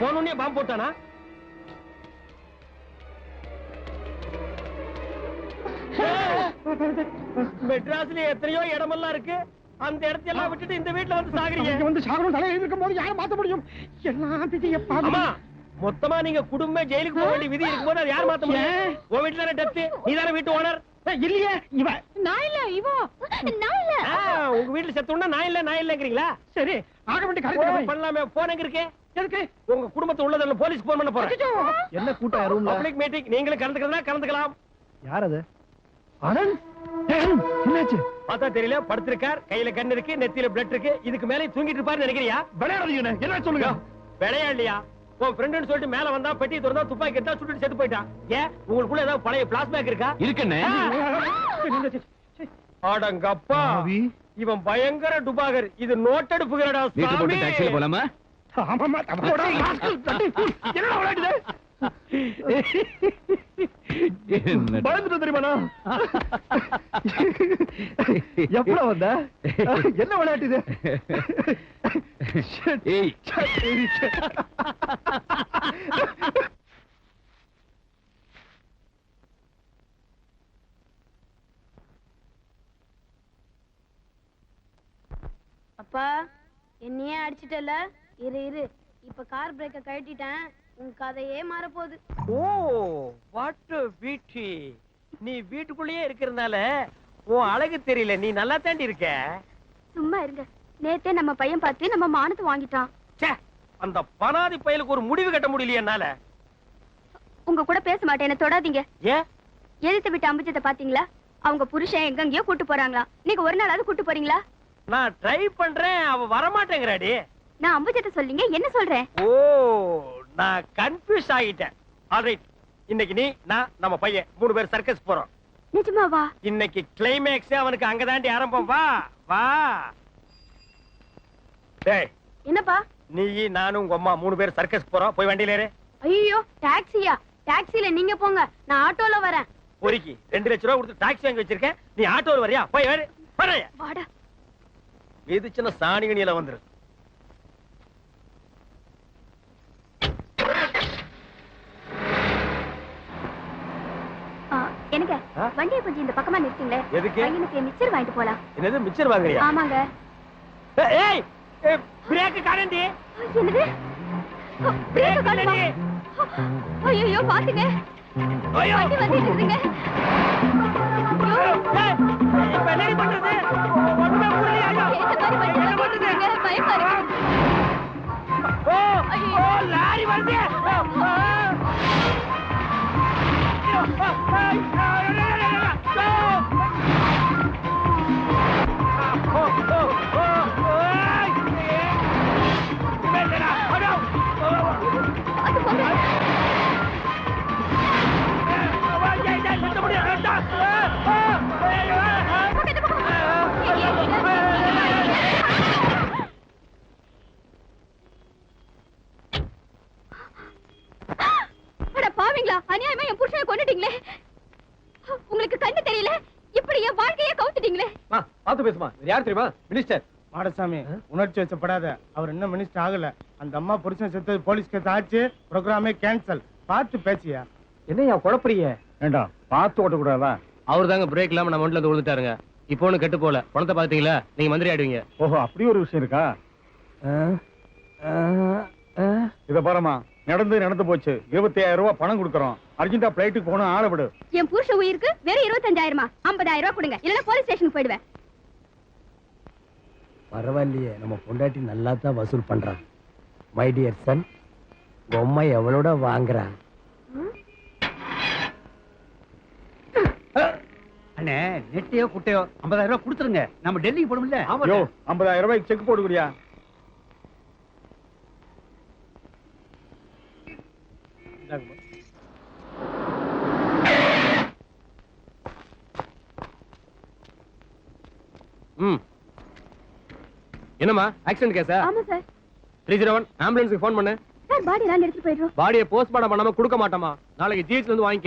போனோடனே பாம்பு போட்டானா? மெட்ராஸ்ல எத்தனையோ இடமெல்லாம் இருக்கு. அந்த இடத்தையெல்லாம் விட்டுட்டு இந்த வீட்டுல வந்து சாகுறீங்க. இங்க வந்து சாகரம் தலையில் இருக்கும் போது யாரை மாத்த முடியும்? எல்லாம் விதியை அம்மா மொத்தமா நீங்க குடும்பமே ஜெயிலுக்கு போக வேண்டிய விதி இருக்கும்போது அது யார் மாத்த முடியும்? உன் வீட்டுல தானே டெப்த் நீ தானே வீட்டு ஓனர் இல்லையே இவ. நான் இல்ல இவோ. நான் இல்ல. உங்க வீட்டுல செத்தோம்னா நான் இல்ல நான் இல்லங்கிறீங்களா? சரி ஆக வேண்டிய போன் காரியத்தை பண்ணலாமே போன் எங்க இருக்கு? எதுக்கு? உங்க குடும்பத்தை உள்ளதுல போலீஸ் போன் பண்ண போறேன். என்ன கூட்டம் ரூம்ல பப்ளிக் மீட்டிங் நீங்களும் கலந்துக்கிறதா கலந்துக்கலாம். யார் அது? ஆனந்த் ஏய், என்னாச்சு? பார்த்தா தெரியல படுத்திருக்கார் கையில கண்ணு இருக்கு நெத்தியில பிளட் இருக்கு. இதுக்கு மேலே தூங்கிட்டு இருப்பாருன்னு நினைக்கிறியா? விளையாடுறீங்க என்ன சொல்லுங்க? விளையாடலையா? உன் ஃப்ரெண்டுன்னு சொல்லிட்டு மேல வந்தா பெட்டி திறந்தா துப்பாக்கி எடுத்தா சுட்டுட்டு செத்து போயிட்டான். ஏன்? உங்களுக்குள்ள ஏதாவது பழைய பிளாஸ்பேக் இருக்கா? இருக்குன்னு அடங்கப்பா. இவன் பயங்கர டுபாகர் இது டாக்ஸில சாமி. போலாமா? ஆமாமா தப்போடா என்னடா விளையாடுது என்ன பயந்துட்டு தெரியுமாண்ணா எப்படா வந்த? என்ன விளையாட்டு இது? ஏய். அப்பா என்னையே அடிச்சிட்டல? இரு இரு. இப்ப கார் பிரேக்க கழட்டிட்டேன். உன் கதையே மாறப்போகுது. ஓ வாட் பியூட்டி நீ வீட்டுக்குள்ளேயே இருக்கிறதுனால உன் அழகு தெரியல. நீ நல்லா தாண்டி இருக்க. சும்மா இருங்க. நேத்தே நம்ம பையன் பார்த்து நம்ம மானத்தை வாங்கிட்டான். ச்சே, அந்த பனாதி பயலுக்கு ஒரு முடிவு கட்ட முடியலையே என்னால. உங்க கூட பேச மாட்டேன். என்ன தொடாதீங்க. ஏன்? எதிர்த்து விட்டு அம்பிச்சத்தை பாத்தீங்களா அவங்க புருஷன் எங்கெங்கயோ கூட்டு போறாங்களா நீங்க ஒரு நாளாவது கூட்டு போறீங்களா? நான் ட்ரை பண்றேன் அவ வரமாட்டேங்கிறாடி. நான் அம்புஜத்தை சொல்லிங்க என்ன சொல்றேன் ஓ நான் கன்ஃபியூஸ் ஆகிட்டேன். ஆல்ரைட் இன்னைக்கு நீ நான் நம்ம பையன் மூணு பேர் சர்க்கஸ் போறோம். நிஜமாவா இன்னைக்கு கிளைமேக்ஸ் அவனுக்கு அங்கதாண்டி ஆரம்பம். வா வா. டேய் என்னப்பா? நீ நானும் உங்க அம்மா மூணு பேர் சர்க்கஸ் போறோம். போய் வண்டியில ஏறு. ஐயோ டாக்ஸியா டாக்ஸில நீங்க போங்க. நான் ஆட்டோல வரேன். பொறுக்கி ரெண்டு லட்ச ரூபா கொடுத்து டாக்ஸி வாங்கி வச்சிருக்கேன். நீ ஆட்டோல வரியா? போய் வேறு வரைய வாடா. இது சின்ன சாணிகணியில வந்துரு. எனக்கு ஆ? வண்டியை கொஞ்சம் இந்த பக்கமா நிறுத்துங்களே. எதுக்கு? பையனுக்கு மிச்சர் வாங்கிட்டு போலாம். என்னது மிச்சர் வாங்குறியா? ஆமாங்க. ஏய் பிரேக் காணண்டி. என்னது? பிரேக் காணுமா? இல்லடி. ஐயோ பாத்துங்க. ஐயோ. வண்டி வந்துட்டு இருக்குங்க Hey, hey, hey, உங்களுக்கு கண்ணு தெரியல? இப்படி என் வாழ்க்கையே கவுத்துட்டீங்களே? பாத்து பேசுமா. யார் தெரியுமா? மினிஸ்டர் மாடசாமி உணர்ச்சி வச்சப்படாத அவர் இன்னும் மினிஸ்டர் ஆகல. அந்த அம்மா புருஷன் செத்தது போலீஸ் கேஸ் ஆச்சு. ப்ரோக்ராமே கேன்சல் பார்த்து பேசியா? என்னையா குழப்பறீங்க? ஏண்டா பார்த்து ஓட்டக்கூடாதா? அவர் தாங்க பிரேக் இல்லாம நம்ம வண்டில விழுந்துட்டாருங்க. இப்போ ஒண்ணு கெட்டு போல பணத்தை பாத்தீங்களா நீங்க மந்திரி ஆடுவீங்க ஓஹோ அப்படி ஒரு விஷயம் இருக்கா? இத பாருமா நடந்து நடந்து போச்சு. இருபத்தி ஆயிரம் ரூபாய் பணம் கொடுக்கறோம். அர்ஜென்டா பிளைட்டுக்கு போகணும் ஆள விடு. என் புருஷ உயிருக்கு வெறும் இருபத்தஞ்சாயிரமா? ஐம்பதாயிரம் ரூபாய் கொடுங்க. இல்லன்னா போலீஸ் ஸ்டேஷனுக்கு போயிடுவேன். பரவாயில்லையே. நம்ம பொண்டாட்டி நல்லா தான் வசூல் பண்றான் மை டியர் சன் பொம்மை எவ்வளோட வாங்குறா? அண்ணே நெட்டையோ குட்டையோ ஐம்பதாயிரம் ரூபாய் கொடுத்துருங்க. நம்ம டெல்லிக்கு போடும்ல யோ ஐம்பதாயிரம் ரூபாய்க்கு செக் போடுக்குறியா ம். என்னம்மா? ஆக்சிடென்ட் கேஸா ஆமா சார் த்ரீ ஜீரோ ஒன் ஆம்புலன்ஸுக்கு ஃபோன் பண்ணு. சார் பாடி எல்லாம் எடுத்துட்டு போயிடுறோம். பாடியை போஸ்ட்மார்ட்டம் பண்ணாம கொடுக்க மாட்டோமா? நாளைக்கு ஜிஹெச்ல இருந்து வாங்கிக்க.